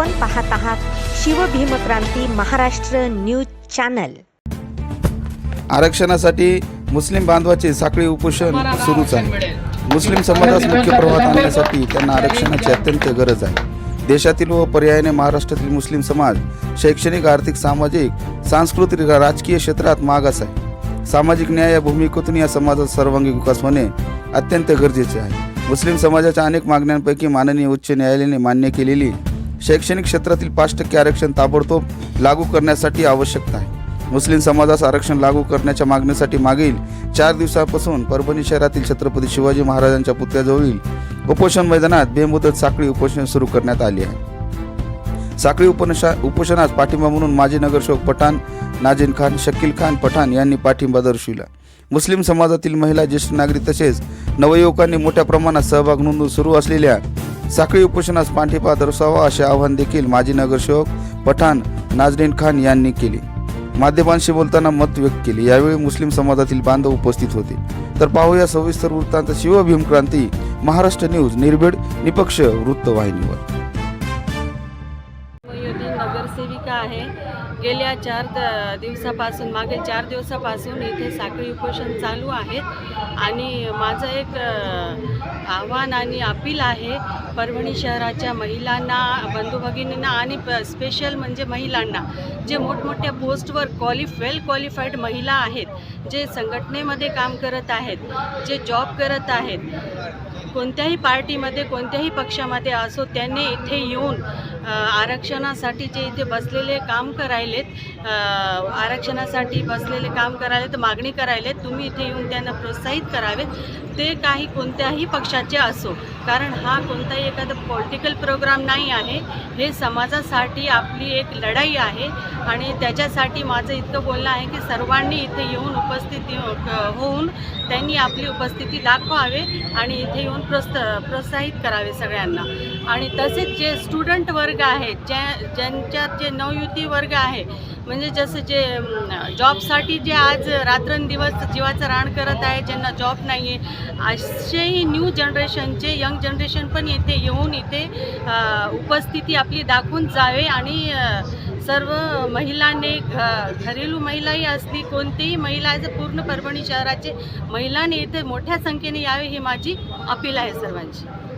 आपण पाहत आहात शिवभीमक्रांती महाराष्ट्र न्यूज चॅनल. आरक्षणासाठी मुस्लिम बांधवाचे साखळी उपोषण सुरूच आहे. मुस्लिम समाजास मुख्य प्रवाहात आणण्यासाठी त्यांना आरक्षणाची अत्यंत गरज आहे. देशातील व पर्यायाने महाराष्ट्रातील मुस्लिम समाज शैक्षणिक आर्थिक सामाजिक सांस्कृतिक राजकीय क्षेत्रात मागास आहे. सामाजिक न्याय या भूमिकेतून या समाजाचा सर्वांगीण विकास होणे अत्यंत गरजेचे आहे. मुस्लिम समाजाच्या अनेक मागण्यांपैकी माननीय उच्च न्यायालयाने मान्य केलेली शैक्षणिक क्षेत्रातील पाच टक्के आरक्षण ताबडतोब लागू करण्यासाठी आवश्यकता आहे. मुस्लिम समाजास आरक्षण लागू करण्याच्या मागणीसाठी मागील चार दिवसापासून परभणी शहरातील छत्रपती शिवाजी महाराजांच्या पुतळ्याजवळील उपोषण मैदानात बेमुदत साखळी उपोषण सुरू करण्यात आले आहे. साखळी उपनशा उपोषणास पाठिंबा म्हणून माजी नगरसेवक पठाण नाजिन खान शकील खान पठाण यांनी पाठिंबा दर्शविला. मुस्लिम समाजातील महिला ज्येष्ठ नागरिक तसेच नवयुवकांनी मोठ्या प्रमाणात सहभाग नोंदवून सुरू असलेल्या साखळी उपोषणास पाठिंबा दर्शवावा असे आवाहन देखील माजी नगरसेवक पठाण नाजरीन खान यांनी केले. माध्यमांशी बोलताना मत व्यक्त केले. यावेळी मुस्लिम समाजातील बांधव उपस्थित होते. तर पाहूया सविस्तर वृत्तांत शिवभीमक्रांती महाराष्ट्र न्यूज निर्भीड निपक्ष वृत्तवाहिनीवर. नगरसेविका आहे. गेल्या चार द- दिवसापासून मागील चार दिवसापासून इथे साखळी उपोषण चालू आहेत. आणि माझं एक आव्हान आणि अपील आहे परभणी शहराच्या महिलांना बंधू भगिनींना आणि प- स्पेशल म्हणजे महिलांना जे मोठमोठ्या पोस्टवर क्वालिफ वेल क्वालिफाईड महिला आहेत जे संघटनेमध्ये काम करत आहेत जे जॉब करत आहेत. कोणत्याही पार्टीमध्ये कोणत्याही पक्षामध्ये असो त्यांनी इथे येऊन आरक्षणासाठी जे इथे बसलेले काम करायलेत. आरक्षणासाठी बसलेले काम करायलेत मागणी करायलेत. तुम्ही इथे येऊन त्यांना प्रोत्साहित करावेत. ते काही कोणत्याही पक्षाचे असो कारण हा कोणताही एखादा पॉलिटिकल प्रोग्राम नाही आहे. हे समाजासाठी आपली एक लढाई आहे. आणि त्याच्यासाठी माझं इतकं बोलणं आहे की सर्वांनी इथे येऊन उपस्थिती होऊन त्यांनी आपली उपस्थिती दाखवावे आणि इथे येऊन प्रोत्स प्रोत्साहित करावे सगळ्यांना. आणि तसेच जे स्टुडंट वर्ग वर्ग आहेत ज्या ज्यांच्यात जे नवयुती वर्ग आहे म्हणजे जसं जे जॉबसाठी जे आज रात्रंदिवस जीवाचं रान करत आहे ज्यांना जॉब नाही आहे असेही न्यू जनरेशनचे यंग जनरेशन पण इथे येऊन इथे उपस्थिती आपली दाखवून जावे आणि सर्व महिलांनी घ घरेलू महिलाही असली कोणतीही महिला आहे पूर्ण परभणी शहराचे महिलांनी इथे मोठ्या संख्येने यावे ही माझी अपील आहे सर्वांची.